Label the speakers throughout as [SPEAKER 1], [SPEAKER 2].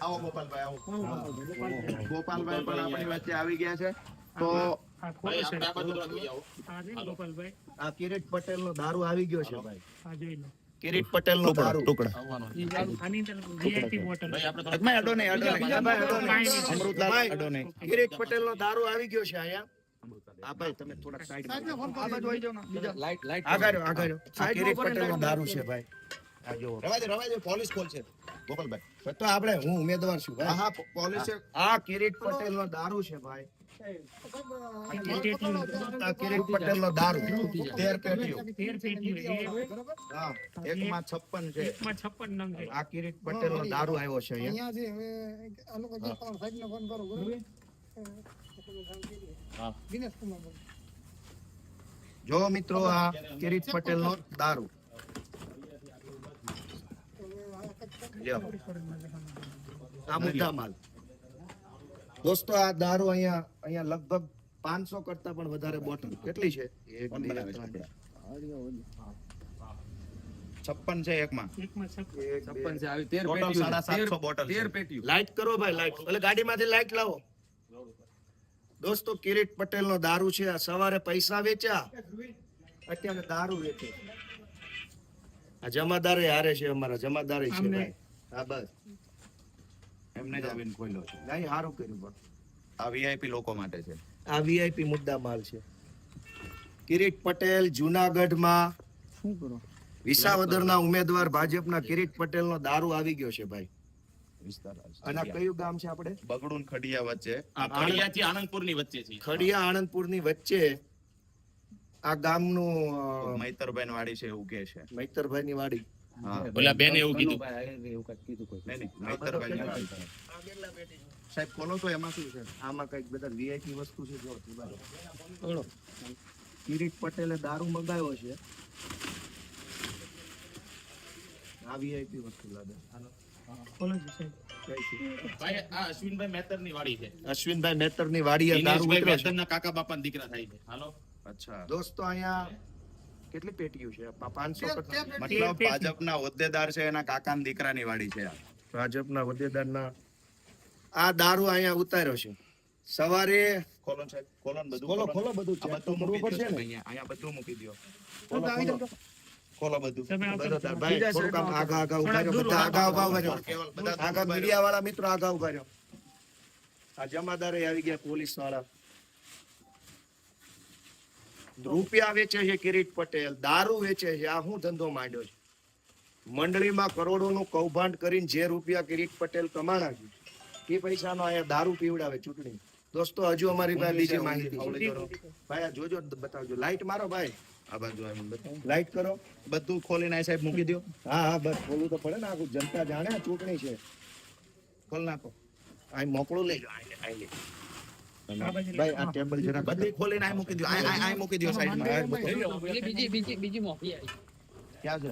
[SPEAKER 1] આવો ગોપાલભાઈ આવો. ગોપાલભાઈ પણ આપણી વચ્ચે આવી ગયા છે. તો કિરીટ પટેલ નો દારૂ આવી ગયો છે ભાઈ. કિરીટ પટેલ નો દારૂ. અમૃતલાલ, કિરીટ પટેલ નો આવી ગયો છે અહીંયા. ભાઈ તમે થોડાક સાઈડ આ બાજુ આવી ને. આગળ પટેલ નો દારૂ છે ભાઈ. આ જુઓ
[SPEAKER 2] રવા દે, રવા દે, પોલીસ ખોલ છે. ગોપાલભાઈ.
[SPEAKER 1] તો આપણે હું ઉમેદવાર છું ભાઈ.
[SPEAKER 2] હા પોલીસ
[SPEAKER 1] આ કિરીટ પટેલ દારૂ છે ભાઈ. કિરીટ પટેલ નો દારૂ. તેર પેટીઓ. હા એકમાં છપ્પન છે.
[SPEAKER 3] છપ્પન છે.
[SPEAKER 1] આ કિરીટ પટેલ નો દારૂ આવ્યો છે અહીંયા.
[SPEAKER 4] જે
[SPEAKER 1] મિત્રો આ કિરીટ પટેલ નો દારૂ આ મુદ્દા માલ. દોસ્તો આ દારૂ અહીંયા અહીંયા લગભગ પાંચસો કરતા પણ વધારે બોટલ. કેટલી છે.
[SPEAKER 2] છપ્પન છે એકમાં.
[SPEAKER 3] એકમાં છપ્પન.
[SPEAKER 1] એક, બે.
[SPEAKER 5] છપ્પન છે આવી તેર
[SPEAKER 2] ટોટલ સાડા સાતસો બોટલ
[SPEAKER 5] તેર
[SPEAKER 2] છે.
[SPEAKER 1] લાઈટ કરો ભાઈ લાઈટ એટલે ગાડીમાંથી લાઈટ લાવો. દોસ્તો કિરીટ પટેલ નો દારૂ છે. આ સવારે પૈસા વેચ્યા. અત્યારે દારૂ વેચે. આ જમાદારે હારે છે અમારા જમાદારે છે ભાઈ. હા બસ.
[SPEAKER 2] એમને જ આવીને ખોલ્યો છે.
[SPEAKER 1] નહીં સારું કર્યું પણ
[SPEAKER 2] આ વીઆઈપી લોકો માટે છે.
[SPEAKER 1] આ વીઆઈપી મુદ્દા માલ છે. કિરીટ પટેલ જુનાગઢમાં વિસાવદરના ઉમેદવાર ભાજપના કિરીટ પટેલ નો દારૂ આવી ગયો છે ભાઈ.
[SPEAKER 2] વિસ્તાર
[SPEAKER 1] અને કયું ગામ છે આપણે?
[SPEAKER 2] બગડું ખડિયા વચ્ચે. આ
[SPEAKER 1] આણંદ-
[SPEAKER 2] ખડિયાથી આનંદપુરની વચ્ચે છે.
[SPEAKER 1] ખડિયા આણંદપુરની વચ્ચે આ ગામનું
[SPEAKER 2] મૈતરભાઈ વાડી છે એવું કે છે.
[SPEAKER 1] મૈતરભાઈ ની વાડી
[SPEAKER 2] ઓલા બેને એવું કીધું.
[SPEAKER 5] એવું કીધું કોઈ.
[SPEAKER 2] નહીં, નહીં, મૈતરભાઈ ની વાડી. સાહેબ ખોલો તો એમાં શું છે?
[SPEAKER 1] આમાં કંઈક બધા વીઆઈપી વસ્તુ છે જો બોલો. કિરીટ પટેલે દારૂ મંગાવ્યો છે. આ વીઆઈપી વસ્તુ લાગે.
[SPEAKER 2] અશ્વિનભાઈ મહેતરની વાડી છે.
[SPEAKER 1] અશ્વિનભાઈ મહેતરની વાડી છે.
[SPEAKER 2] મહેતરના કાકા બાપાના દીકરા થાય છે. હાલો. અચ્છા.
[SPEAKER 1] દોસ્તો અહીંયા કેટલી પેટીઓ છે? પાંચસો
[SPEAKER 4] તે-
[SPEAKER 1] કરતા-
[SPEAKER 4] તે
[SPEAKER 2] મતલબ ભાજપના હોદ્દેદાર છે એના કાકાના દીકરાની વાડી છે આ.
[SPEAKER 1] ભાજપના હોદ્દેદારના આ દારૂ અહીંયા ઉતાર્યો છે. સવારે
[SPEAKER 2] ખોલો સાહેબ ખોલો બધું
[SPEAKER 1] ખોલો ખોલો બધું
[SPEAKER 2] આ બધું મૂકી
[SPEAKER 1] દો
[SPEAKER 2] દ્યો
[SPEAKER 1] ને?
[SPEAKER 2] અહીંયા અહીંયા બધું મૂકી દ્યો
[SPEAKER 1] ખોલો,
[SPEAKER 2] બધું.
[SPEAKER 1] ભાઈ, થોડુંક આમ આગા આગા ઊભા રહ્યો. બધા આગા ઊભા ઊભા રહ્યો.
[SPEAKER 2] બધા
[SPEAKER 1] આગા મીડિયા વાળા મિત્રો આગા ઊભા રહ્યો. આ જમાદારે આવી ગયા પોલીસવાળા રૂપિયા વેચે છે કિરીટ પટેલ દારૂ વેચે છે. આ હું ધંધો માંડ્યો છે. મંડળીમાં કરોડોનું કૌભાંડ કરીને જે રૂપિયા કિરીટ પટેલ કમાણા છે એ પૈસાનો અહીંયા દારૂ પીવડાવે ચૂંટણી. દોસ્તો હજુ અમારી પાસે બીજી માહિતી. ભાઈ આ જોજો બતાવજો. લાઈટ મારો ભાઈ.
[SPEAKER 2] આ બાજુ આવીને બતાવો.
[SPEAKER 1] લાઈટ કરો.
[SPEAKER 2] બધું ખોલીને આ સાહેબ મૂકી દો
[SPEAKER 1] હા હા બસ ખોલવું તો પડે ને આખું. જનતા જાણે ચૂંટણી છે.
[SPEAKER 2] ખોલ નાખો.
[SPEAKER 1] અહીં મોકળું લઈ લો. આઈને.
[SPEAKER 3] આ બાજુ
[SPEAKER 1] ભાઈ આ ટેબલ જરાક.
[SPEAKER 2] બધી ખોલીને આ મૂકી દ્યો. આ આ- આ મૂકી દ્યો સાઈડમાં.
[SPEAKER 5] બીજી બીજી બીજી મોટી આવી.
[SPEAKER 2] ક્યાં છે?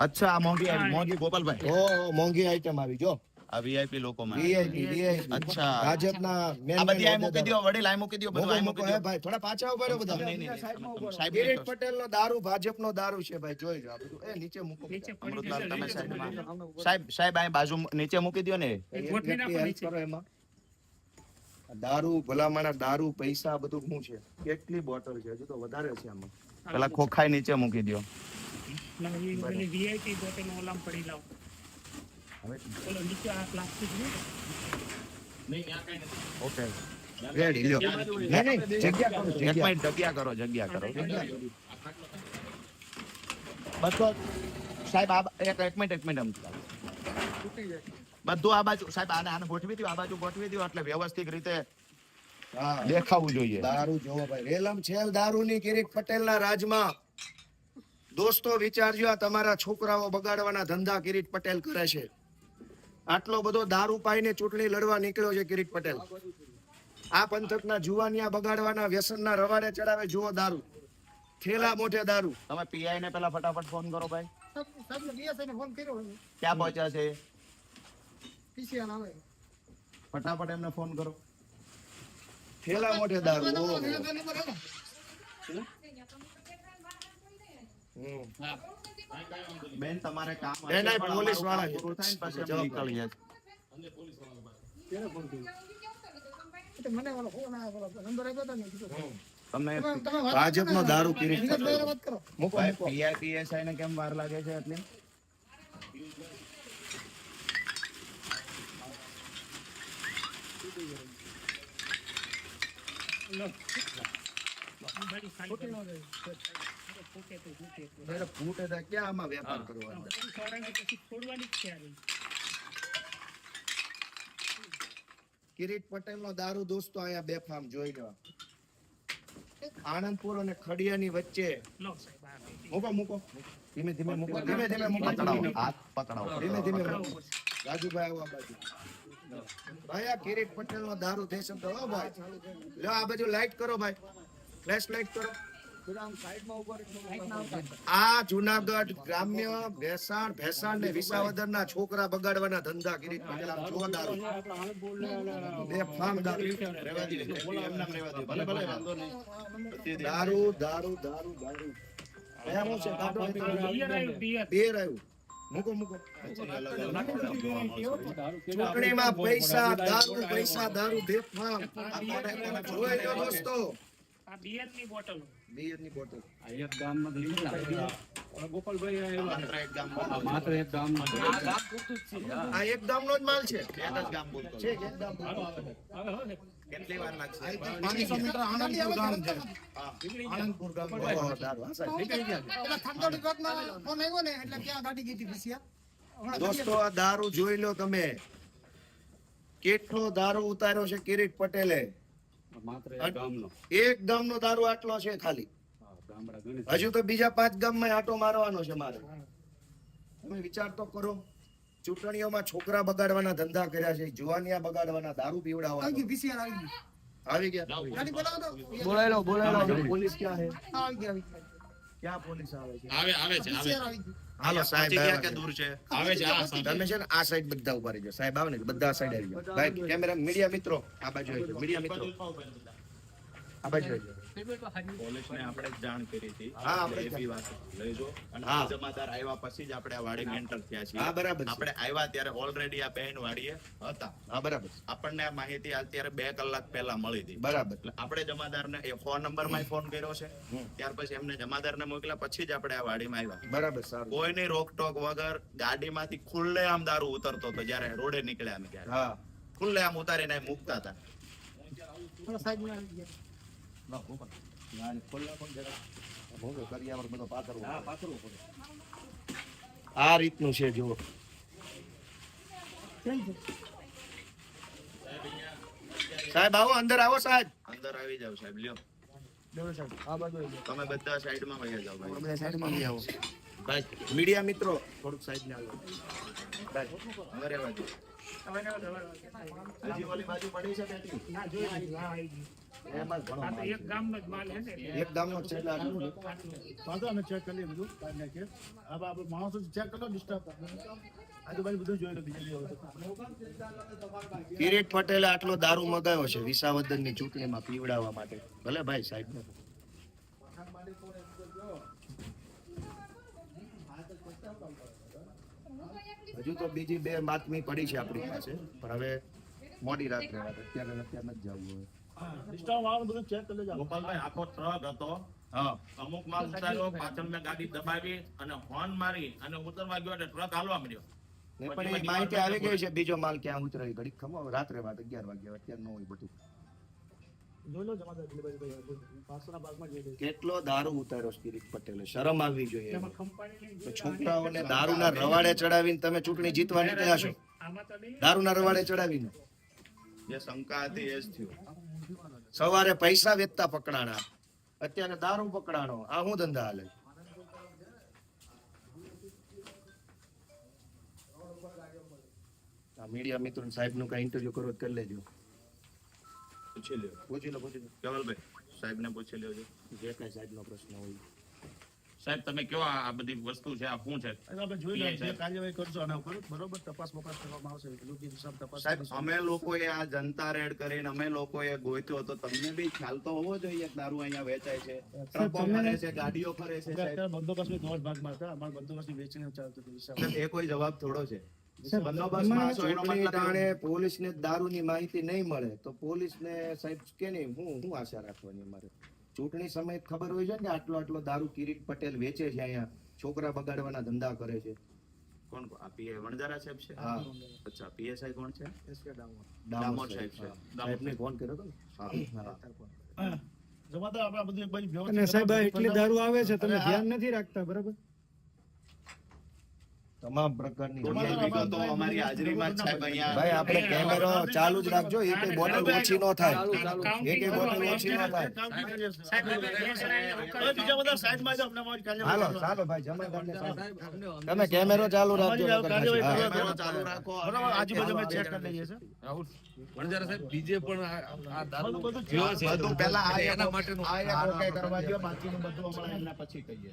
[SPEAKER 2] અચ્છા આ મોંઘી આવી. મોંઘી ગોપાલભાઈ.
[SPEAKER 1] ઓ મોંઘી આઈટમ આવી જો.
[SPEAKER 2] આ વીઆઈપી લોકો માં
[SPEAKER 1] વીઆઈપી વીઆઈપી
[SPEAKER 2] અચ્છા.
[SPEAKER 1] ભાજપના મેન
[SPEAKER 2] આ બધી આ મૂકી દો વડીલ આ મૂકી દો બધું
[SPEAKER 1] મોકો
[SPEAKER 2] આ
[SPEAKER 1] મૂકી
[SPEAKER 2] દો.
[SPEAKER 1] ભાઈ થોડા પાછા ઊભા રહો બધા.
[SPEAKER 2] નહીં, નહીં, નહીં. સાહેબ
[SPEAKER 1] કિરીટ પટેલ નો દારૂ ભાજપનો દારૂ છે ભાઈ જોઈ જો આ બધું. એ નીચે મૂકો
[SPEAKER 3] નીચે
[SPEAKER 2] અમૃતલાલ તમે સાઈડમાં. સાહેબ સાહેબ અહીં બાજુ નીચે મૂકી દો ને.
[SPEAKER 3] ગોઠવી નાખો નીચે.
[SPEAKER 1] એમાં. દારૂ ભલામણા દારૂ પૈસા બધું શું છે? કેટલી બોટલ છે? હજુ તો વધારે છે આમાં.
[SPEAKER 2] પેલા ખોખાઈ નીચે મૂકી દો
[SPEAKER 3] ના, એ પેલી બોટલ ઓલામ પડી લાવો. નીચે આ plastic ને.
[SPEAKER 2] ઓકે
[SPEAKER 1] રેડી લ્યો નહીં નહીં જગ્યા કરો જગ્યા.
[SPEAKER 2] કરો જગ્યા કરો. બધો સાહેબ આ એક એક મિનિટ એક મિનિટ આમ બધું આ બાજુ સાહેબ આને આને ગોઠવી દો આ બાજુ ગોઠવી દો એટલે વ્યવસ્થિત રીતે દેખાવું જોઈએ.
[SPEAKER 1] દારૂ જોવો ભાઈ. રેલમ છેલ દારૂની કિરીટ પટેલના રાજમાં. દોસ્તો વિચારજો આ તમારા છોકરાઓ બગાડવાના ધંધા કિરીટ પટેલ કરે છે. આટલો બધો દારૂ પાઈને ચૂંટણી લડવા નીકળ્યો છે કિરીટ પટેલ. આ પંથકના જુવાનિયા બગાડવાના વ્યસનના રવાડે ચડાવે જુઓ દારૂ. થેલા મોઢે દારૂ.
[SPEAKER 2] તમે પીઆઈ ને પેલા ફટાફટ ફોન કરો ભાઈ.
[SPEAKER 4] ફોન કર્યો
[SPEAKER 2] ક્યાં પહોંચ્યા છે? ફટાફટ એમને ફોન કરો.
[SPEAKER 1] થેલા મોઢે દારૂ? હમ.
[SPEAKER 2] બેન તમારે કામ પોલીસવાળા પૂરું થાય ને પછી
[SPEAKER 4] મને ઓલો ફોન આવ્યો નંબર આપ્યો હતો ને
[SPEAKER 2] તમે
[SPEAKER 4] તમે તમે
[SPEAKER 1] દારૂ
[SPEAKER 2] પીઆઈપીએસઆઈ ને કેમ વાર લાગે છે એટલે?
[SPEAKER 3] ખોટી ન કરી. ફૂટે તો ફૂટે.
[SPEAKER 1] ફૂટે તો ક્યાં આમાં વેપાર કરવાનો
[SPEAKER 3] પછી પછી છોડવાની જ છે આ
[SPEAKER 1] કિરીટ પટેલ નો દારૂ દોસ્તો અહીંયા બેફામ જોઈ લો. આણંદપુર અને ખડિયાની વચ્ચે. મૂકો મૂકો. ધીમે ધીમે મૂકો. ધીમે ધીમે મૂકો.
[SPEAKER 2] પકડાવો હાથ પકડાવો.
[SPEAKER 1] ધીમે ધીમે. રાજુભાઈ આવો આ બાજુ. ભાઈ આ કિરીટ પટેલ નો દારૂ દેશ ભાઈ. લો આ બાજુ લાઈટ કરો ભાઈ. ફ્લેશ લાઈટ કરો. આ જુનાગઢ ગ્રામ્ય ભેસાણ ભેસાણ ને વિસાવદર ના છોકરા બગાડવાના ધંધા કિરીટ પટેલ દારૂ. દારૂ. દારૂ દારૂ પૈસા દારૂ પૈસા, દારૂ બેફામ જોઈ દોસ્તો
[SPEAKER 3] આ બિયરની બોટલ
[SPEAKER 1] બિયરની બોટલ.
[SPEAKER 5] એક ગામમાં કેટલા? ગોપાલભાઈ.
[SPEAKER 2] માત્ર એક ગામ
[SPEAKER 5] માત્ર એક. આ ગામ પૂરતું જ છે.
[SPEAKER 1] આ એક દામનો જ માલ છે.
[SPEAKER 2] એક જ ગામ બોલતો
[SPEAKER 1] છે એક
[SPEAKER 3] હવે
[SPEAKER 2] કેટલી વાર લાગશે?
[SPEAKER 1] પાંચસો મીટર આનંદપુર ગામ છે. આનંદપુર ગામ
[SPEAKER 4] ચોકમાં ફોન આવ્યો ને એટલે ત્યાં ગાડી ગઈ હતી ભીસિયા.
[SPEAKER 1] દોસ્તો આ દારૂ જોઈ લો તમે. કેટલો દારૂ ઉતાર્યો છે કિરીટ પટેલે?
[SPEAKER 5] માત્ર એક ગામનો.
[SPEAKER 1] એક ગામનો દારૂ આટલો છે ખાલી.
[SPEAKER 5] હા.
[SPEAKER 1] હજુ તો બીજા પાંચ ગામમાં આટો મારવાનો છે મારે. તમે વિચાર તો કરો ચૂંટણીઓમાં છોકરા બગાડવાના ધંધા કર્યા છે જુવાનિયા બગાડવાના દારૂ
[SPEAKER 4] પીવડાવવા આવી ગયું
[SPEAKER 1] આવી ગયા? પોલીસ ક્યાં
[SPEAKER 4] ગયું
[SPEAKER 1] ક્યાં પોલીસ આવે છે?
[SPEAKER 6] આવે આવે છે
[SPEAKER 1] હાલો સાહેબ
[SPEAKER 2] કે. દૂર છે?
[SPEAKER 6] આવે છે આ
[SPEAKER 1] તમે છે ને આ સાઈડ બધા ઊભા રહીજો. સાહેબ આવે ને બધા સાઈડ આવી ભાઈ કેમેરા મીડિયા મિત્રો આ બાજુ આવી મીડિયા મિત્રો. આ બાજુ આવી
[SPEAKER 2] પોલીસને આપણે જાણ કરી હતી.
[SPEAKER 1] હા, આપણે
[SPEAKER 2] એ બી વાત લઈ અને જમાદાર આવ્યા પછી જ આપણે આ વાડીમાં એન્ટર થયા છીએ.
[SPEAKER 1] હા બરાબર
[SPEAKER 2] આપણે આવ્યા ત્યારે ઓલરેડી આ બહેન વાડીએ હતા.
[SPEAKER 1] હા બરાબર
[SPEAKER 2] આપણને આ માહિતી અત્યારે બે કલાક પહેલા મળી હતી.
[SPEAKER 1] બરાબર.
[SPEAKER 2] એટલે આપણે જમાદારને એ ફોન નંબરમાં ફોન કર્યો છે. ત્યાર પછી એમને જમાદારને મોકલ્યા પછી જ આપણે આ વાડીમાં આવ્યા.
[SPEAKER 1] બરાબર સારું.
[SPEAKER 2] કોઈની રોકટોક વગર ગાડીમાંથી ખુલ્લે આમ દારૂ ઉતરતો હતો જ્યારે રોડે નીકળ્યા અમે ત્યારે. ખુલ્લે આમ ઉતારીને મૂકતા હતા
[SPEAKER 4] થોડા સાઈડમાં આવી ગયા
[SPEAKER 1] આ રીતનું છે જુઓ. સાહેબ આવો અંદર આવો સાહેબ.
[SPEAKER 2] અંદર આવી જાવ સાહેબ લ્યો.
[SPEAKER 1] બેવો સાહેબ આ બાજુ
[SPEAKER 2] તમે બધા સાઈડમાં વહી જાવ ભાઈ.
[SPEAKER 1] બધા સાઈડમાં આવી આવો મીડિયા મિત્રો થોડુંક સાઈડ ને આવો
[SPEAKER 2] અંદર રહેવા.
[SPEAKER 1] હજી ઓલી બાજુ પડી છે બેટી
[SPEAKER 3] ના જોઈ લીધું હા આવી ગયું
[SPEAKER 1] એમાં ઘણો
[SPEAKER 3] આ તો એક ગામનો જ માલ હે ને
[SPEAKER 1] એક ગામનો છે એટલે આટલું
[SPEAKER 7] વાંધો અમે ચેક કરી બધું હવે આપણે માણસો ચેક કરો. ડિસ્ટર્બ આજુબાજુ બધું જોઈ લો બીજા
[SPEAKER 1] કિરીટ પટેલે આટલો દારૂ મગાવ્યો છે વિસાવદરની ચૂંટણીમાં પીવડાવવા માટે. ભલે ભાઈ સાહેબ હજુ તો બીજી બે માતમી પડી છે આપણી પાસે પણ હવે મોડી રાત્રે અત્યારે અત્યારે નથી જવું હવે.
[SPEAKER 7] ડિસ્ટર્બ વાળું બધું ચેક કરી લેજો.
[SPEAKER 6] ગોપાલભાઈ આખો ટ્રક હતો. અમુક માલ ઉતાર્યો પાછળ મેં ગાડી દબાવી અને હોર્ન મારી અને ઉતરવા ગયો એટલે ટ્રક હાલવા મળ્યો
[SPEAKER 1] પણ એ માહિતી આવી ગઈ છે બીજો માલ ક્યાં ઉતરે ઘડીક ખમો રાત્રે વાત અગિયાર વાગ્યા અત્યારે ન હોય બધું. કેટલો દારૂ ઉતાર્યો કિરીટ પટેલે? શરમ આવવી જોઈએ છોકરાઓને દારૂના રવાડે ચડાવીને તમે ચૂંટણી જીતવા નીકળ્યા છો. દારૂના રવાડે ચડાવીને.
[SPEAKER 2] જે શંકા હતી એ જ થયું.
[SPEAKER 1] સવારે પૈસા વેચતા પકડાણા. અત્યારે દારૂ પકડાણો. આ હું ધંધા હાલે મીડિયા મિત્રો સાહેબનું કઈ ઇન્ટરવ્યુ કરો કરી લેજો.
[SPEAKER 2] પૂછી લ્યો.
[SPEAKER 1] પૂછી લો પૂછી લો.
[SPEAKER 2] કેવલભાઈ સાહેબને પૂછી લ્યો.
[SPEAKER 1] જે કઈ સાહેબ નો પ્રશ્ન હોય.
[SPEAKER 6] સાહેબ તમે કયો આ બધી વસ્તુ છે? આ શું છે?
[SPEAKER 7] આપણે જોઈ લઈએ જે કાર્યવાહી કરશો આના ઉપર બરોબર તપાસ બપાસ કરવામાં આવશે. યોગ્ય દિશામાં તપાસ
[SPEAKER 2] સાહેબ અમે લોકોએ આ જનતા રેડ કરીને અમે લોકોએ ગોત્યો તો તમને બી ખ્યાલ તો હોવો જોઈએ દારૂ અહીંયા વેચાય છે ટ્રકો ફરે છે ગાડીઓ ફરે છે સાહેબ.
[SPEAKER 7] બંદોબસ્તની દોઢ ભાગમાં હતા. અમારા બંદોબસ્તની વેચીને ચાલતું હતું
[SPEAKER 2] એ કોઈ જવાબ થોડો છે.
[SPEAKER 1] દારૂની માહિતી નહીં મળે તો પોલીસને સાહેબ કે નહીં હું હું આશા રાખવાની અમારે. ચૂંટણી સમયે ખબર હોય છે ને આટલો આટલો દારૂ કિરીટ પટેલ વેચે છે અહીંયા છોકરા બગાડવાના ધંધા કરે છે.
[SPEAKER 2] કોણ આ પીએ વણજારા સાહેબ છે?
[SPEAKER 1] હા.
[SPEAKER 2] અચ્છા પીએસઆઈ કોણ છે?
[SPEAKER 1] ડામોર
[SPEAKER 2] ડામોર સાહેબ છે.
[SPEAKER 1] સાહેબને ફોન કર્યો તો ને? હા.
[SPEAKER 7] જમાદાર આપણે બધું એક બાજુ વ્યવસ્થિત
[SPEAKER 4] અને સાહેબ એટલી દારૂ આવે છે તમે ધ્યાન નથી રાખતા બરાબર?
[SPEAKER 1] તમામ પ્રકારની
[SPEAKER 2] વિગતો અમારી હાજરીમાં જ સાહેબ અહીંયા
[SPEAKER 1] ભાઈ આપણે કેમેરો ચાલુ જ રાખજો એક બોટલ ઓછી ન થાય.
[SPEAKER 3] એક
[SPEAKER 1] એક બોટલ ઓછી ન થાય.
[SPEAKER 3] સાહેબ,
[SPEAKER 7] બીજા
[SPEAKER 1] હાલો ચાલો ભાઈ જમાદારને તમને તમે કેમેરો ચાલુ રાખજો
[SPEAKER 2] કેમેરો ચાલુ રાખો
[SPEAKER 7] બરાબર આજુબાજુ અમે ચેક કરી લઈએ છીએ. બધું બધું છે.
[SPEAKER 2] બધું પહેલા આ એક આ એક ઓકે કરવા દો બાકીનું બધું હમણાં એના પછી કહીએ.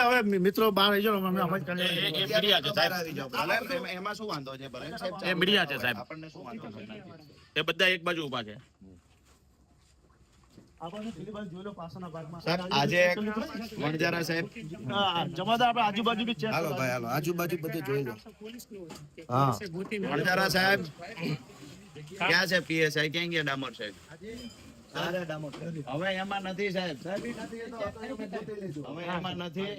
[SPEAKER 7] હવે મિત્રો બહાર આવી જાઓ અમે અમારી કાર્યવાહી
[SPEAKER 6] એ મીડિયા છે સાહેબ.
[SPEAKER 2] એમ- શું વાંધો છે
[SPEAKER 6] એ મીડિયા છે સાહેબ.
[SPEAKER 2] આપણને શું વાંધો છે?
[SPEAKER 6] એ બધા એક બાજુ ઊભા છે.
[SPEAKER 7] આપણે પેલી બાજુ જોઈ લો પાછળના
[SPEAKER 2] સાહેબ આજે વણજારા સાહેબ.
[SPEAKER 7] હા, જમાદાર આપણે આજુબાજુ બી ચેક
[SPEAKER 1] હાલો ભાઈ હાલો. આજુબાજુ બધું જોઈ લો.
[SPEAKER 3] પોલીસનું હોય કે
[SPEAKER 1] હા.
[SPEAKER 2] વણજારા સાહેબ. ક્યાં છે પીએસઆઈ ક્યાં ગયા ડામર સાહેબ? હવે એમાં નથી સાહેબ. હવે એમાં નથી.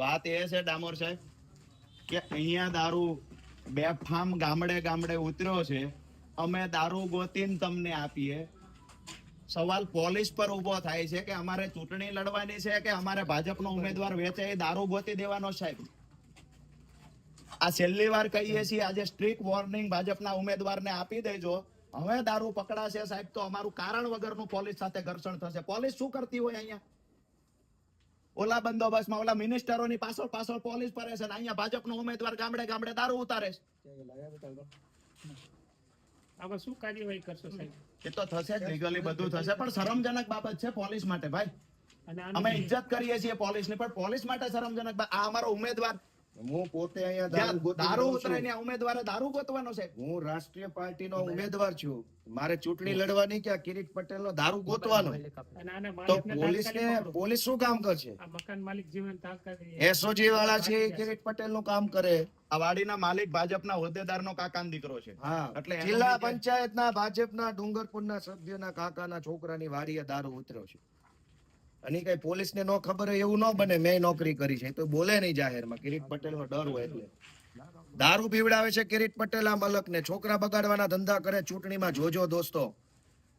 [SPEAKER 2] વાત એ છે ડામોર સાહેબ કે અહીંયા દારૂ બેફામ ગામડે ગામડે ઉતર્યો છે. અમે દારૂ ગોતીને તમને આપીએ. સવાલ પોલીસ પર ઊભો થાય છે કે અમારે ચૂંટણી લડવાની છે કે અમારે ભાજપનો ઉમેદવાર વેચે એ દારૂ ગોતી દેવાનો સાહેબ? આ છેલ્લી વાર કહીએ છીએ આજે સ્ટ્રીક વોર્નિંગ ભાજપના ઉમેદવારને આપી દેજો. હવે દારૂ પકડાશે સાહેબ તો અમારું કારણ વગરનું પોલીસ સાથે ઘર્ષણ થશે. પોલીસ શું કરતી હોય અહીંયા? ઓલા બંદોબસ્તમાં ઓલા મિનિસ્ટરોની પાછળ પાછળ પોલીસ ફરે છે ને અહીંયા ભાજપનો ઉમેદવાર ગામડે ગામડે દારૂ ઉતારે છે.
[SPEAKER 3] શું કાર્યવાહી કરશો સાહેબ?
[SPEAKER 2] એ તો થશે જ લીગલી બધું થશે પણ શરમજનક બાબત છે પોલીસ માટે ભાઈ. અમે ઇજ્જત કરીએ છીએ પોલીસની પણ પોલીસ માટે શરમજનક આ અમારો ઉમેદવાર
[SPEAKER 1] હું પોતે અહીંયા દારૂ ગોતી
[SPEAKER 2] દારૂ
[SPEAKER 1] રહ્યો
[SPEAKER 2] ઉતરે ઉમેદવારે દારૂ ગોતવાનો છે.
[SPEAKER 1] હું રાષ્ટ્રીય પાર્ટીનો ઉમેદવાર છું. મારે ચૂંટણી લડવાની કે કિરીટ પટેલ નો દારૂ ગોતવાનો? તો
[SPEAKER 3] પોલીસ ને
[SPEAKER 1] પોલીસ શું કામ કરશે?
[SPEAKER 3] મકાન માલિક જીવન
[SPEAKER 1] એસઓજી વાળા છે એ કિરીટ પટેલનું કામ કરે.
[SPEAKER 2] આ વાડીના માલિક ભાજપના હોદ્દેદારનો કાકાનો દીકરો છે.
[SPEAKER 1] હા.
[SPEAKER 2] એટલે
[SPEAKER 1] જિલ્લા પંચાયતના ભાજપના ડુંગરપુરના સભ્યના કાકાના છોકરાની વાડીએ દારૂ ઉતર્યો છે. અને કઈ પોલીસ ને નો ખબર હોય એવું ન બને, મેં નોકરી કરી છે. તો બોલે નહીં જાહેરમાં, કિરીટ પટેલ નો ડર હોય એટલે. દારૂ પીવડાવે છે કિરીટ પટેલ આ મલક ને છોકરા બગાડવાના ધંધા કરે, ચૂંટણીમાં જોજો દોસ્તો.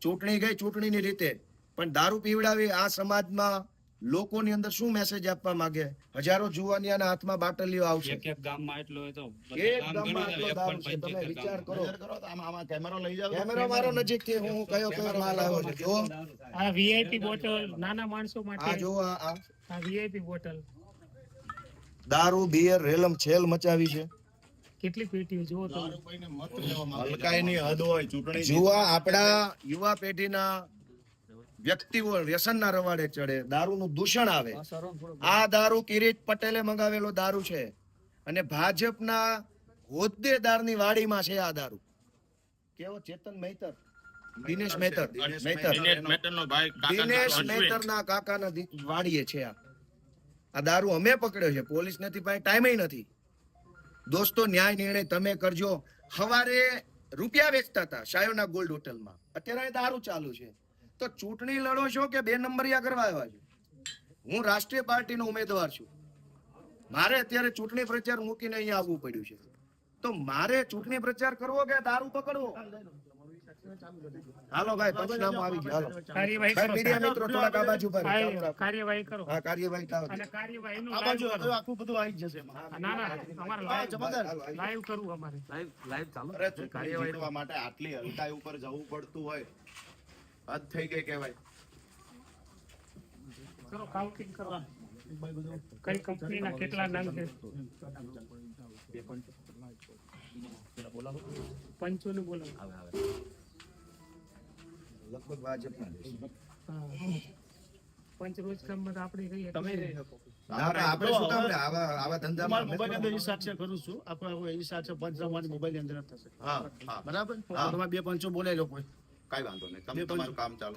[SPEAKER 1] ચૂંટણી ગઈ ચૂંટણીની રીતે. પણ દારૂ પીવડાવી આ સમાજમાં લોકોની અંદર શું મેસેજ આપવા માંગે? હજારો જુવાનિયાના હાથમાં બાટલીઓ આવશે.
[SPEAKER 5] એક એક ગામમાં એટલો તો
[SPEAKER 1] એક ગામમાં આટલો દારૂ છે તમે વિચાર કરો.
[SPEAKER 2] નજર કરો તો આમાં આમાં કેમેરો લઈ જાવ
[SPEAKER 1] કેમેરો મારો નજીકથી હું કયો કયો માલ આવ્યો છે જો
[SPEAKER 3] આ વીઆઈપી બોટલ નાના માણસો
[SPEAKER 1] આ જો આ આ.
[SPEAKER 3] આ વીઆઈપી બોટલ
[SPEAKER 1] દારૂ બિયર રેલમ છેલ મચાવી છે.
[SPEAKER 3] કેટલી પેટીઓ જુઓ તો
[SPEAKER 2] હલકાઈની હદ હોય ચૂંટણી
[SPEAKER 1] જુવા આપણા યુવા પેઢીના વ્યક્તિઓ વ્યસનના રવાડે ચડે દારૂનું દૂષણ આવે. આ દારૂ કિરીટ પટેલે મંગાવેલો દારૂ છે. અને ભાજપના હોદ્દેદારની વાડીમાં છે આ દારૂ. કેવો? ચેતન મહેતર દિનેશ મહેતર મહેતર
[SPEAKER 6] દિનેશ
[SPEAKER 1] મહેતરના કાકાના વાડીએ છે આ. આ દારૂ અમે પકડ્યો છે. પોલીસ નથી પાસે ટાઈમે નથી. દોસ્તો ન્યાય નિર્ણય તમે કરજો. હવારે રૂપિયા વેચતા હતા શાયોના ગોલ્ડ હોટલમાં. અત્યારે દારૂ ચાલુ છે. તો ચૂંટણી લડો છો કે બે નંબરિયા કરવા આવ્યા છો? હું રાષ્ટ્રીય પાર્ટીનો ઉમેદવાર છું. મારે અત્યારે ચૂંટણી પ્રચાર મૂકીને અહીંયા આવવું પડ્યું છે. તો મારે ચૂંટણી પ્રચાર કરવો કે દારૂ પકડવો? હાલો ભાઈ પંચનામું આવી ગયું. હાલો.
[SPEAKER 3] કાર્યવાહી
[SPEAKER 1] મીડિયા મિત્રો થોડાક આ બાજુ પર.
[SPEAKER 3] કાર્યવાહી કરો.
[SPEAKER 1] હા કાર્યવાહી થાવ.
[SPEAKER 3] અને કાર્યવાહીનું
[SPEAKER 7] આ બાજુ. આખું બધું આવી જશે.
[SPEAKER 3] ના ના અમારે લાઈવ
[SPEAKER 7] જમાદાર
[SPEAKER 3] live કરવું અમારે.
[SPEAKER 2] અરે ચૂંટણી જીતવા માટે આટલી હલકાઈ ઉપર જવું પડતું હોય. હદ થઈ ગઈ કહેવાય
[SPEAKER 3] કરો કાઉન્ટિંગ કરો કઈ કંપનીના કેટલા નામ છે? પંચોને બોલો.
[SPEAKER 1] લગભગ ભાજપના
[SPEAKER 3] આપણે
[SPEAKER 5] તમે
[SPEAKER 1] આપણે શું કામ આવા આવા ધંધામાં
[SPEAKER 7] મોબાઈલ અંદર ઈ છે કરું છું. આપણે હવે છે પંચ મોબાઈલ અંદર થશે.
[SPEAKER 2] હા
[SPEAKER 7] બરાબર. તમારે બે પંચો બોલાય લોકો
[SPEAKER 2] કઈ વાંધો નહીં. તમે તમારું કામ ચાલુ.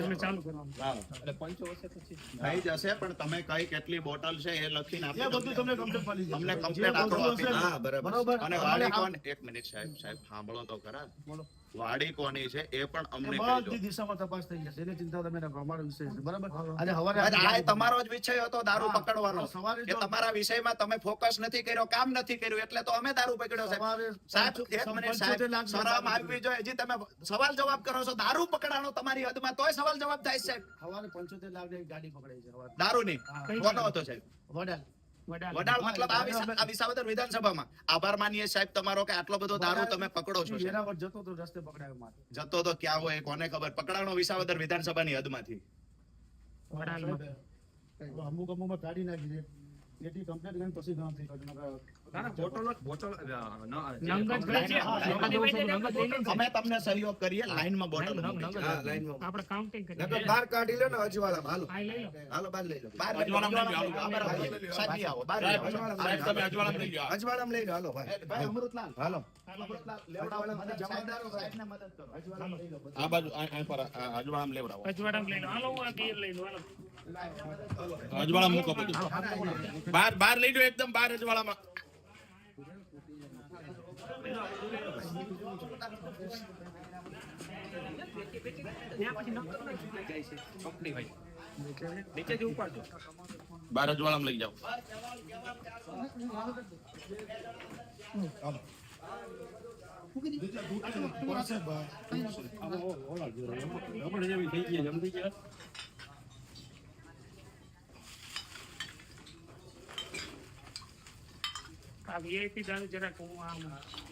[SPEAKER 5] એટલે પંચો હશે પછી
[SPEAKER 2] થઈ જશે પણ તમે કઈ કેટલી બોટલ છે એ લખીને
[SPEAKER 7] એ
[SPEAKER 2] આપી
[SPEAKER 7] બધું તમને. કમ્પ્લીટ મળી
[SPEAKER 2] complete આંકડો
[SPEAKER 7] વસ્તુ
[SPEAKER 2] આપી
[SPEAKER 1] હા, બરાબર.
[SPEAKER 2] અને
[SPEAKER 7] વાળી
[SPEAKER 2] કોણ? એક મિનિટ સાહેબ સાહેબ સાંભળો તો ખરા.
[SPEAKER 7] બોલો.
[SPEAKER 2] વાડી કોની છે એ પણ અમને
[SPEAKER 7] બધી
[SPEAKER 2] કહેજો.
[SPEAKER 7] દિશામાં તપાસ થઈ જશે. એની ચિંતા તમે ના કરો અમારો વિષય છે બરાબર? આજે હવારે
[SPEAKER 2] આ તમારો જ વિષય હતો દારૂ પકડવાનો.
[SPEAKER 7] સવારે
[SPEAKER 2] કે તમારા વિષયમાં તમે ફોકસ નથી કર્યો કામ નથી કર્યું એટલે તો અમે દારૂ પકડ્યો છે. સાહેબ એક મિનિટ સાહેબ શરમ આવવી જોઈએ. હજી તમે સવાલ જવાબ કરો છો દારૂ પકડાનો તમારી હદમાં તોય સવાલ જવાબ થાય છે. સાહેબ
[SPEAKER 7] હવારે પંચોતેર લાખની ગાડી પકડાઈ છે
[SPEAKER 2] દારૂની? કોનો હતો સાહેબ?
[SPEAKER 7] વડાલ.
[SPEAKER 2] વડાળ મતલબ આ આ વિસાવદર વિધાનસભામાં. આભાર માનીએ સાહેબ તમારો કે આટલો બધો દારૂ તમે પકડો છો સાહેબ.
[SPEAKER 7] એના પર જતો તો રસ્તે પકડાયો મારે
[SPEAKER 2] જતો તો ક્યાં હોય કોને ખબર? પકડાણો વિસાવદર વિધાનસભાની હદમાંથી.
[SPEAKER 3] વડાલમાં.
[SPEAKER 7] અમુક અમુકમાં કાઢી નાખી છે. એટી કમ્પ્લેટ કરીને પછી ગામ થઈ ગયું
[SPEAKER 5] ના ના બોટલ બોટલ
[SPEAKER 3] નંગ જ ગઈ છે.
[SPEAKER 7] હા,
[SPEAKER 3] નંગ જ ગઈ છે. નંગ જ ગઈ છે.
[SPEAKER 2] અમે તમને સહયોગ કરીએ લાઈનમાં બોટલ
[SPEAKER 5] નંગ-
[SPEAKER 2] મૂકી
[SPEAKER 5] નંગ-
[SPEAKER 2] છે.
[SPEAKER 1] હા, લાઈનમાં.
[SPEAKER 3] આપણે કાઉન્ટિંગ કરીએ
[SPEAKER 1] બહાર કાઢી લો ને અજવાળામાં હાલો
[SPEAKER 3] આ લઈ લો
[SPEAKER 1] હાલો બહાર લઈ લો
[SPEAKER 2] બહાર લઈ લો,
[SPEAKER 6] અજવાળામાં લઈ લો,
[SPEAKER 2] આ બરાબર. સાહેબ, અહીં આવો, બહાર લઈ આવો.
[SPEAKER 6] સાહેબ તમે અજવાળામાં લઈ જાઓ
[SPEAKER 1] અજવાળામાં લઈ હાલો ભાઈ
[SPEAKER 2] ભાઈ અમૃતલાલ
[SPEAKER 1] હાલો
[SPEAKER 2] અમૃતલાલ, લેવડાવો. જમાદારો સાહેબને મદદ કરો.
[SPEAKER 6] આ બાજુ આ- આ પર આ અજવાળામાં લેવડાવો
[SPEAKER 3] અજવાળામાં લઈ લો હાલો હું આ ગીર લઈ લો હાલો
[SPEAKER 6] અજવાળા મૂકો બાર બહાર લઈ જાઓ એકદમ બાર અજવાળામાં
[SPEAKER 5] કંપની ભાઈ નીચે જ ઉપાડજો
[SPEAKER 6] બહાર અજવાળામાં લઈ જાઓ.
[SPEAKER 5] રબડ જેવી થઈ ગઈ જમતી ગયા
[SPEAKER 3] આ વીઆઈપી દારૂ જરાક હું આમ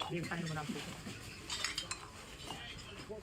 [SPEAKER 3] દેખાય રાખું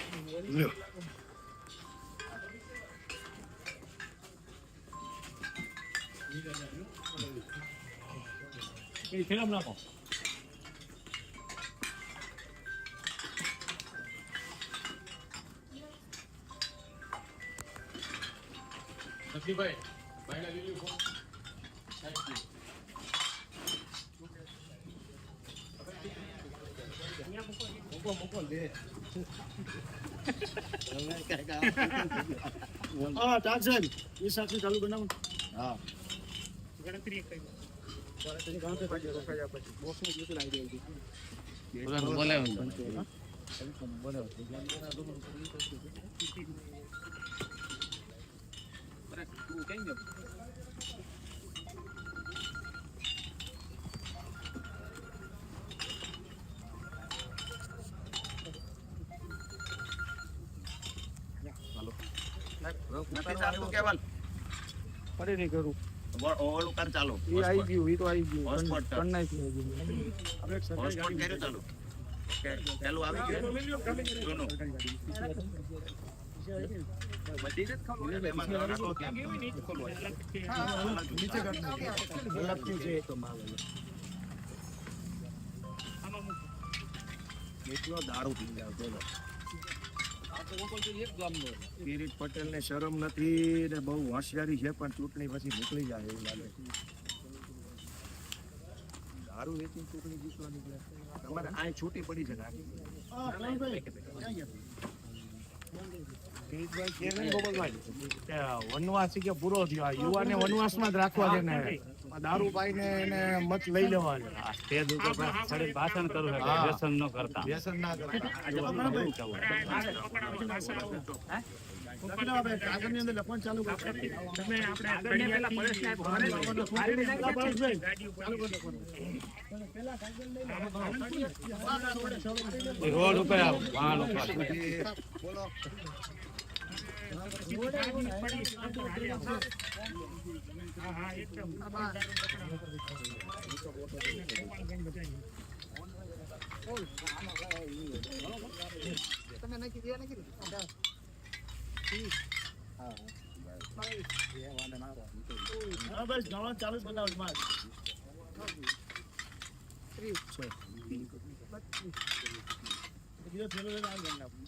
[SPEAKER 5] આવશે અડધું નહીં આવે
[SPEAKER 7] છોટું હોય એમાં લાગી ગયું.
[SPEAKER 1] લ્યો.
[SPEAKER 5] એ ફિલ્મ નાખો
[SPEAKER 6] નસીબભાઈ ભાઈને લીલી ફોન
[SPEAKER 7] હા ચાલ સાહેબ. એ સાક્ષી ચાલુ બનાવો. તેની ગામથી પાછી રોકાયા પછી બોક્સમાં જેટલું આવી ગયું હતું.
[SPEAKER 5] તું કેમ ગયો
[SPEAKER 2] નથી
[SPEAKER 7] નહીં કરું
[SPEAKER 1] દારૂ પી ગયા કિરીટ પટેલ ને શરમ નથી ને બહુ હોશિયારી છે પણ ચૂંટણી પછી નીકળી જાય એવું લાગે. દારૂ વેચી ચૂંટણી જીતવાની. તમારે આ છૂટી પડી છે વનવાસી કે પૂરો થયો. આ યુવાને વનવાસમાં જ રાખવા છે ને દારૂ પાઈને એને મત લઈ લેવા
[SPEAKER 3] સ્ટેજ ઉપર પણ
[SPEAKER 5] ભાષણ કરું
[SPEAKER 1] હા.
[SPEAKER 5] વ્યસન ન કરતા.
[SPEAKER 1] વ્યસન ના કરતા
[SPEAKER 7] રમેશભાઈ,
[SPEAKER 3] પકડાવાનો પાછા આવો.
[SPEAKER 7] લખી લો આપણે, કાગળની અંદર લખવાનું ચાલુ
[SPEAKER 3] તમે આપણે ફળિયાથી
[SPEAKER 7] પરેશભાઈ, ચાલુ કરો,
[SPEAKER 5] રોડ ઉપર આવો. વાહન ઉપર.
[SPEAKER 1] બોલો.
[SPEAKER 4] તમે નાખી દે નાખી
[SPEAKER 7] હા બસ જવાનું ચાલુ જ બનાવો માર બીજો થેલો લઈને આવી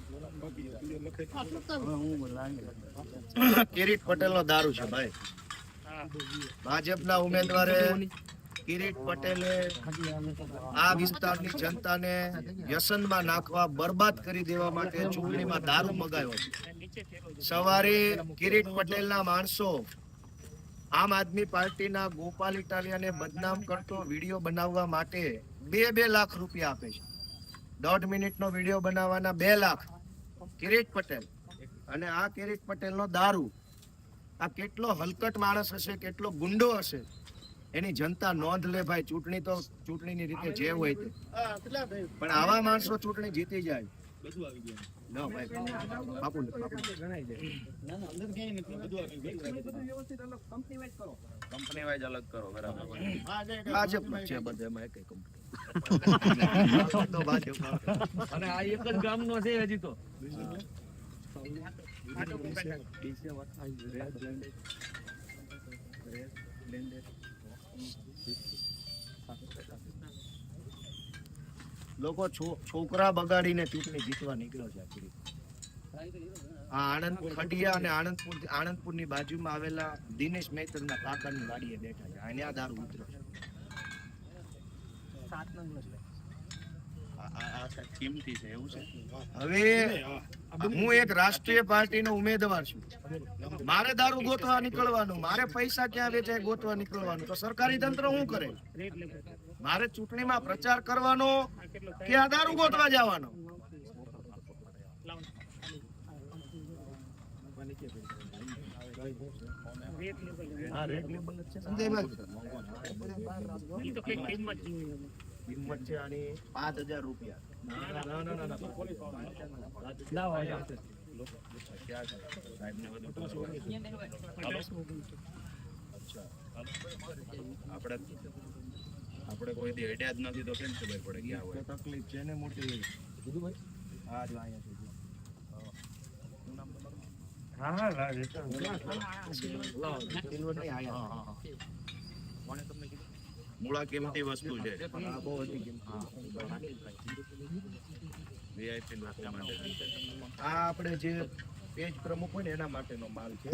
[SPEAKER 1] કિરીટ પટેલ નો દારૂ છે, ભાઈ. ભાજપના ઉમેદવારે કિરીટ પટેલે આ વિસ્તારની જનતાને વ્યસનમાં નાખવા, બરબાદ કરી દેવા માટે ચૂંટણીમાં દારૂ મગાવ્યો છે. સવારે કિરીટ પટેલના માણસો આમ આદમી પાર્ટીના ગોપાલ ઇટાલિયાને બદનામ કરતો વીડિયો બનાવવા માટે બે બે લાખ રૂપિયા આપે છે. દોઢ મિનિટનો વીડિયો બનાવવાના બે લાખ. કિરીટ પટેલ અને આ કિરીટ પટેલનો દારૂ આ કેટલો હલકટ માણસ હશે કેટલો ગુંડો હશે એની જનતા નોંધ લે ભાઈ ચૂંટણી તો ચૂંટણીની રીતે જે હોય તે? પણ આવા માણસો ચૂંટણી જીતી જાય
[SPEAKER 7] બધું આવી ગયું.
[SPEAKER 1] ન ભાઈ બાપુ બાપુ
[SPEAKER 7] ના, ના, અંદર ક્યાંય નથી. બધું આવી ગયું.
[SPEAKER 2] કંપની વાઇઝ અલગ કરો બરાબર
[SPEAKER 7] હા,
[SPEAKER 1] ભાજપ છે બધે કંપની
[SPEAKER 5] અને આ
[SPEAKER 1] લોકો છોકરા બગાડીને ચૂંટણી જીતવા નીકળ્યો છે આખી આણંદપુર આણંદ અને આણંદપુર આણંદપુરની બાજુમાં આવેલા દિનેશ મહેતરના કાકાની વાડીએ બેઠા છે. અને દારૂ ઉતર્યો છે.
[SPEAKER 2] એવું છે?
[SPEAKER 1] હવે હું એક રાષ્ટ્રીય પાર્ટીનો ઉમેદવાર છું. મારે દારૂ ગોતવા નીકળવાનું મારે પૈસા ક્યાં વેચાય ગોતવા નીકળવાનું? તો સરકારી તંત્ર શું કરે. મારે ચૂંટણીમાં પ્રચાર કરવાનો કે આ દારૂ ગોતવા જવાનો? સંજયભાઈ.
[SPEAKER 3] ઓગણીસ.
[SPEAKER 2] આપણે કોઈ દી હેડ્યા જ નથી તો કેમ ખબર પડે
[SPEAKER 1] ગયા તકલીફ છે ને મોટી હા અહીંયા છે હા હા નહીં, આયા.
[SPEAKER 2] હા હા વસ્તુ છે?
[SPEAKER 1] બહુ વધી કિંમત.
[SPEAKER 2] વીઆઈપી લોકો
[SPEAKER 1] આ આપણે જે પેજ પ્રમુખ હોય ને એના માટેનો માલ છે.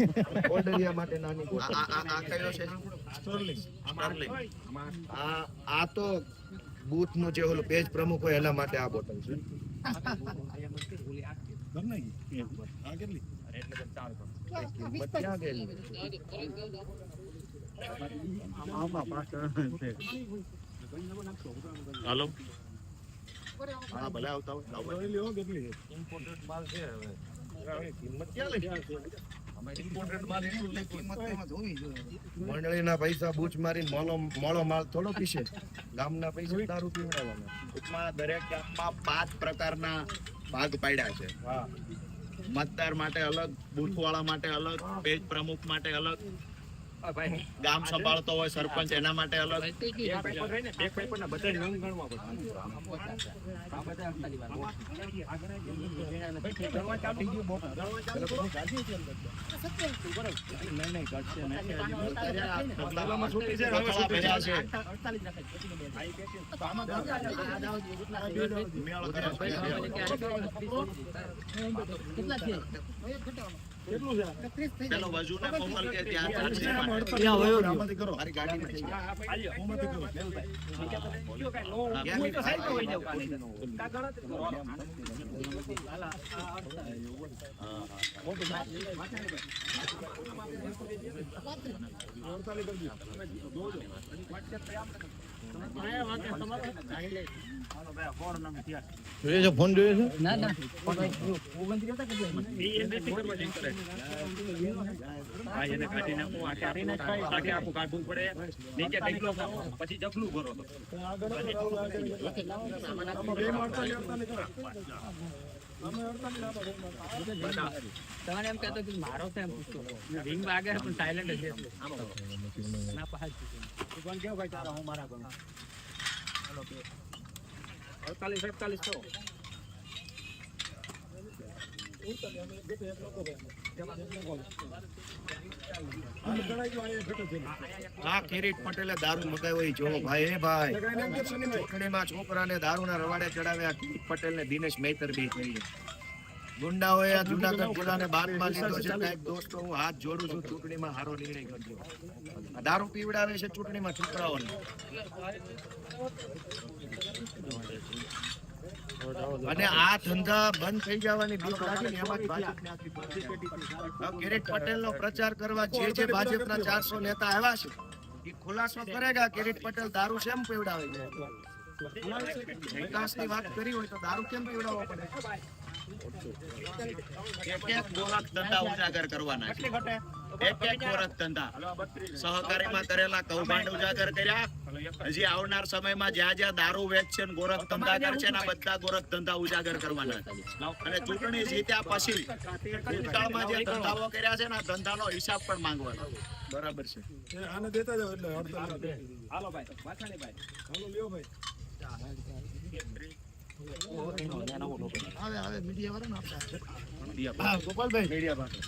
[SPEAKER 1] ઓર્ડરિયા માટે નાની બોટલ આ આ- આ કયો છે?
[SPEAKER 2] સ્ટર્લિંગ.
[SPEAKER 1] આ આ તો બૂથ નો જે ઓલું પેજ પ્રમુખ હોય એના માટે આ બોટલ છે.
[SPEAKER 7] કેટલી?
[SPEAKER 2] હાલો હા ભલે આવતા હોય લાવો.
[SPEAKER 7] જોઈ લ્યો કેટલી છે.
[SPEAKER 1] કિંમત ક્યાં લઈ? મંડળીના પૈસા બૂચ મારીને મોલો મોળો માલ થોડો પીશે ગામના પૈસા દારૂ પીવડાવવાના
[SPEAKER 2] ટૂંકમાં દરેક ગામમાં પાંચ પ્રકારના ભાગ પાડ્યા છે મતદાર માટે અલગ બૂથ વાળા માટે અલગ પેજ પ્રમુખ માટે અલગ ગામ સંભાળતો હોય સરપંચ એના માટે અલગ.
[SPEAKER 4] કેટલા છે?
[SPEAKER 7] કેટલું છે
[SPEAKER 2] પેલો
[SPEAKER 4] જાય
[SPEAKER 2] વજુને મોકલ કે ત્યાં ચાલશે.
[SPEAKER 7] કરો
[SPEAKER 2] મારી ગાડીમાં થઈ જાય.
[SPEAKER 7] આમાંથી કરો મેહુલભાઈ.
[SPEAKER 5] પછી જખલું ભરો તો
[SPEAKER 7] આગળ કરો, આગળ
[SPEAKER 8] તમારે એમ કહેતો કે મારો તો એમ રિંગ વાગે પણ સાયલેન્ટ હશે ના પાછળ
[SPEAKER 5] કોણ કેવું ભાઈ તારા મારા ગણું. અડતાલીસ અડતાલીસ તો
[SPEAKER 7] આને ગણાય ગયો, અહીંયા ઘટે છે.
[SPEAKER 1] આ કિરીટ પટેલે દારૂ મગાવ્યો એ જોવો ભાઈ, હે ભાઈ. છોકરાને દારૂના રવાડે ચડાવ્યા કિરીટ પટેલને દિનેશ મહેતર બી થઈ ગુંડાઓએ આ જુનાગઢ જિલ્લાને બાદમાં લીધો છે. દોસ્તો, હું હાથ જોડું છું. ચૂંટણીમાં સારો નિર્ણય કરજો. દારૂ પીવડાવે છે ચૂંટણીમાં છોકરાઓને. અને આ ધંધા બંધ થઈ જવાની બીક લાગી ને એમાં કિરીટ પટેલનો પ્રચાર કરવા જે જે ભાજપના ચારસો નેતા આવ્યા છે એ ખુલાસો કરેગા કિરીટ પટેલ દારૂ કેમ પીવડાવે છે? વિકાસની વાત કરી હોય તો દારૂ કેમ પીવડાવવો પડે?
[SPEAKER 2] એક એક ગોરખ ધંધા ઉજાગર કરવાના છે. એક એક ગોરખ ધંધા. સહકારીમાં કરેલા કૌભાંડ ઉજાગર કર્યા. હજી આવનાર સમયમાં જ્યાં જ્યાં દારૂ વેચશે ને ગોરખ ધંધા કરશે ને બધા ગોરખ ધંધા ઉજાગર કરવાના. છે અને ચૂંટણી જીત્યા પછી ભૂતકાળમાં જે ધંધાઓ કર્યા છે ને ધંધાનો હિસાબ પણ માંગવાનો.
[SPEAKER 1] બરાબર છે.
[SPEAKER 7] આને દેતા જાઓ એટલે
[SPEAKER 5] હાલો ભાઈ. પાછાની ભાઈ.
[SPEAKER 7] હાલો લ્યો ભાઈ.
[SPEAKER 1] આવે આવે મીડિયા વાળા ને આપણે હા ગોપાલભાઈ. મીડિયા પાસે.